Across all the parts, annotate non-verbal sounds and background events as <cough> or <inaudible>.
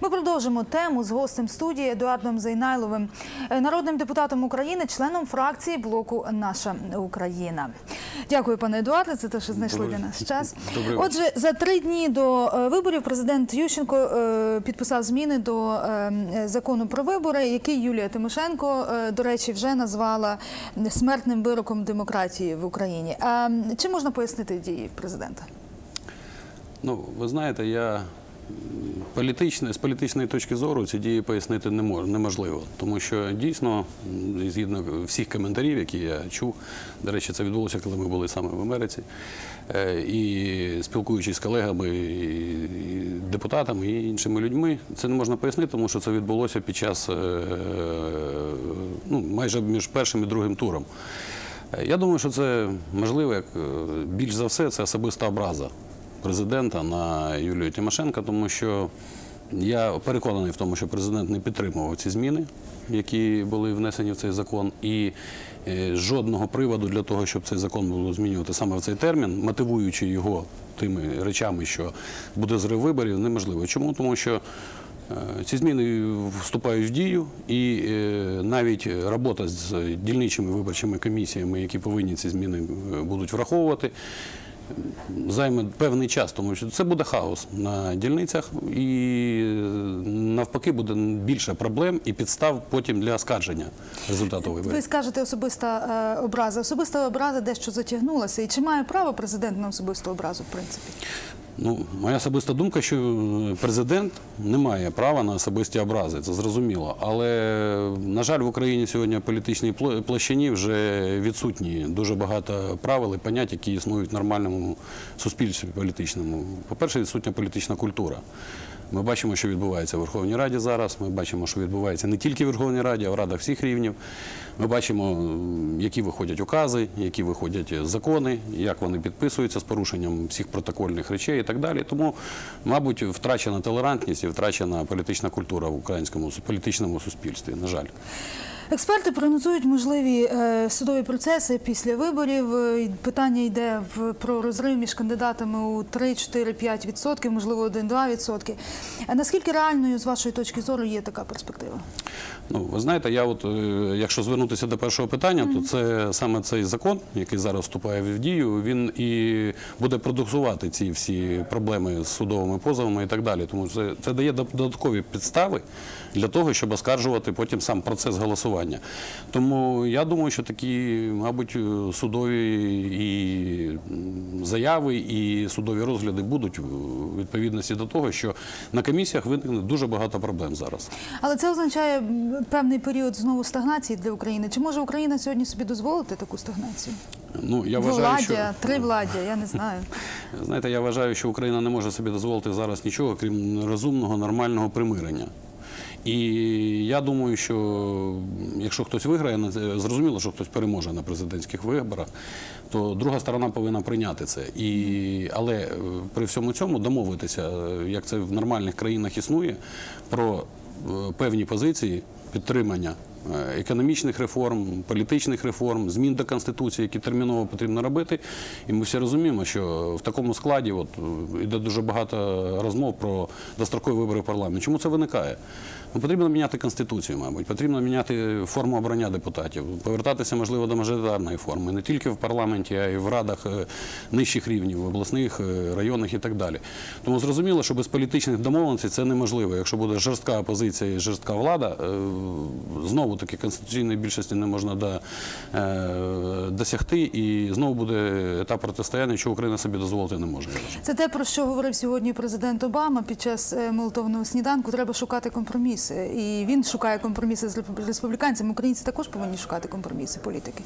Ми продовжимо тему з гостем студії Едуардом Зайнайловим, е, народним депутатом України, членом фракції блоку Наша Україна. Дякую, пане Едуарде, за те, що знайшли для нас час. <laughs> Добрий Отже, за три дні до е, виборів президент Ющенко е, підписав зміни до закону про вибори, який Юлія Тимошенко, до речі, вже назвала смертним вироком демократії в Україні. А чи можна пояснити дії президента? Ну, ви знаєте, я політичне, з політичної точки зору ці дії пояснити не мож, неможливо. Тому що дійсно, згідно всіх коментарів, які я чув, до речі, це відбулося, коли ми були саме в Америці. е, І спілкуючись з колегами, і депутатами, і іншими людьми, це не можна пояснити, тому що це відбулося під час е, ну, майже між першим і другим туром. Е, Я думаю, що це можливо, як більш за все, це особиста образа президента на Юлію Тимошенко, тому що я переконаний в тому, що президент не підтримував ці зміни, які були внесені в цей закон, і е, жодного приводу для того, щоб цей закон було змінювати саме в цей термін, мотивуючи його тими речами, що буде зрив виборів, неможливо. Чому? Тому що Е, Ці зміни вступають в дію, і е, навіть робота з дільничими виборчими комісіями, які повинні ці зміни будуть враховувати, займе певний час, тому що це буде хаос на дільницях, і е, навпаки буде більше проблем і підстав потім для оскарження результату Ви скажете особиста е, образа. Особиста образа дещо затягнулася. І чи має право президент на особисту образу, в принципі? Ну, моя особиста думка, що президент не має права на особисті образи, це зрозуміло. Але, на жаль, в Україні сьогодні політичній площині вже відсутні дуже багато правил і понять, які існують в нормальному суспільстві політичному. По-перше, відсутня політична культура. Ми бачимо, що відбувається в Верховній Раді зараз. Ми бачимо, що відбувається не тільки в Верховній Раді, а в радах всіх рівнів. Ми бачимо, які виходять укази, які виходять закони, як вони підписуються з порушенням всіх протокольних речей і так далі. Тому, мабуть, втрачена толерантність і втрачена політична культура в українському політичному суспільстві. На жаль. Експерти прогнозують можливі е, судові процеси після виборів. Е, Питання йде про розрив між кандидатами у 3, 4, 5 відсотків, можливо, 1-2 відсотки. Наскільки реальною з вашої точки зору є така перспектива? Ну, ви знаєте, я от, е, якщо звернутися до першого питання, то це саме цей закон, який зараз вступає в дію, він і буде продуксувати ці всі проблеми з судовими позовами і так далі. Тому це, це дає дод- додаткові підстави для того, щоб оскаржувати потім сам процес голосування. Тому я думаю, що такі, мабуть, судові і заяви, і судові розгляди будуть в відповідності до того, що на комісіях виникне дуже багато проблем зараз. Але це означає певний період знову стагнації для України. Чи може Україна сьогодні собі дозволити таку стагнацію? Ну, я вважаю, Дволаддя, що... тривладдя, я не знаю. <laughs> Знаєте, я вважаю, що Україна не може собі дозволити зараз нічого, крім розумного, нормального примирення. І я думаю, що якщо хтось виграє, зрозуміло, що хтось переможе на президентських виборах, то друга сторона повинна прийняти це. І, але е, при всьому цьому домовитися, е, як це в нормальних країнах існує, про е, певні позиції підтримання економічних реформ, політичних реформ, змін до Конституції, які терміново потрібно робити. І ми всі розуміємо, що в такому складі от, е, йде дуже багато розмов про дострокові вибори в парламент. Чому це виникає? Ну, потрібно міняти Конституцію, мабуть, потрібно міняти форму обрання депутатів, повертатися, можливо, до мажоритарної форми, не тільки в парламенті, а й в радах е, нижчих рівнів, обласних, е, районних і так далі. Тому зрозуміло, що без політичних домовленостей це неможливо. Якщо буде жорстка опозиція і жорстка влада, е, знову таки конституційної більшості не можна е, досягти, і знову буде етап протистояння, що Україна собі дозволити не може. Це те, про що говорив сьогодні президент Обама під час е, молитовного сніданку. Треба шукати компроміси. І він шукає компроміси з республіканцями. Українці також повинні шукати компроміси політики.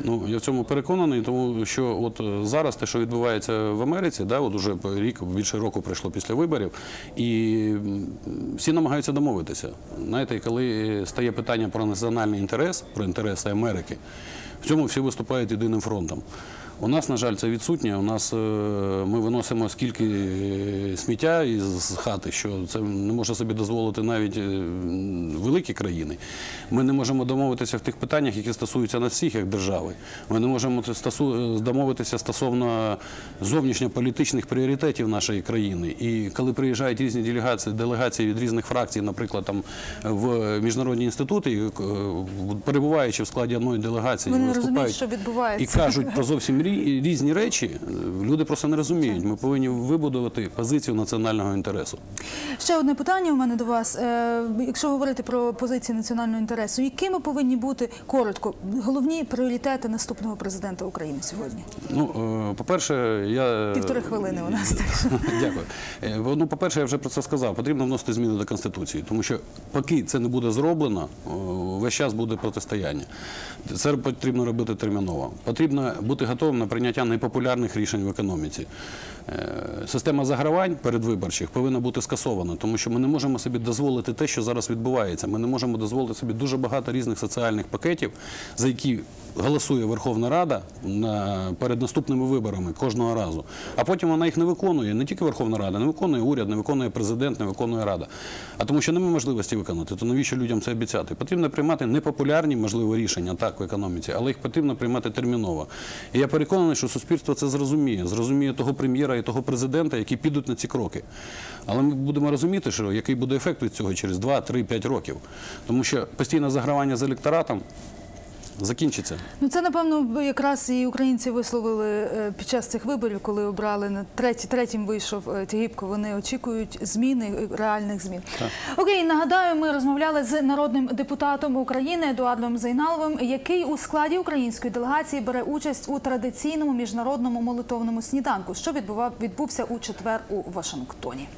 Ну я в цьому переконаний, тому що от е, зараз те, що відбувається в Америці, да, от уже рік більше року пройшло після виборів, і всі намагаються домовитися. Знаєте, коли стає питання про національний інтерес, про інтереси Америки. В цьому всі виступають єдиним фронтом. У нас, на жаль, це відсутнє. У нас е, ми виносимо скільки е, сміття із хати, що це не може собі дозволити навіть е, великі країни. Ми не можемо домовитися в тих питаннях, які стосуються нас всіх як держави. Ми не можемо домовитися стосовно зовнішньополітичних пріоритетів нашої країни. І коли приїжджають різні делегації, делегації від різних фракцій, наприклад, там в міжнародні інститути, перебуваючи в складі одної делегації, Вони виступають розуміють, що відбувається. і кажуть про зовсім рі- різні речі, е, люди просто не розуміють. Ми повинні вибудувати позицію національного інтересу. Ще одне питання у мене до вас. Е, Якщо говорити про позиції національного інтересу, якими повинні бути коротко головні пріоритети наступного президента України сьогодні? Ну, е, по-перше, я Півтори хвилини у нас. Так. <laughs> Дякую. Е, Ну, по-перше, я вже про це сказав. Потрібно вносити зміни до Конституції, тому що поки це не буде зроблено, весь час буде протистояння. Це потрібно робити терміново. Потрібно бути готовим на прийняття непопулярних рішень в економіці. Е, Система загравань передвиборчих повинна бути скасована, тому що ми не можемо собі дозволити те, що зараз відбувається. Ми не можемо дозволити собі дуже багато різних соціальних пакетів, за які голосує Верховна Рада перед наступними виборами кожного разу. А потім вона їх не виконує. Не тільки Верховна Рада, не виконує уряд, не виконує президент, не виконує Рада. А тому, що немає можливості виконати, то навіщо людям це обіцяти? Потрібно приймати непопулярні, можливо, рішення так в економіці, але їх потрібно приймати терміново. І я переконаний, що суспільство це зрозуміє. Зрозуміє того прем'єра і того президента, які підуть на ці кроки. Але ми будемо розуміти, що який буде ефект від цього через 2, 3, 5 років. Тому що постійне загравання з електоратом закінчиться. Ну це напевно якраз і українці висловили е, під час цих виборів, коли обрали на третій, третім вийшов е, Тягібко. Вони очікують зміни е, реальних змін. Окей, нагадаю, ми розмовляли з народним депутатом України Едуардом Зайналовим, який у складі української делегації бере участь у традиційному міжнародному молитовному сніданку, що відбував відбувся у четвер у Вашингтоні.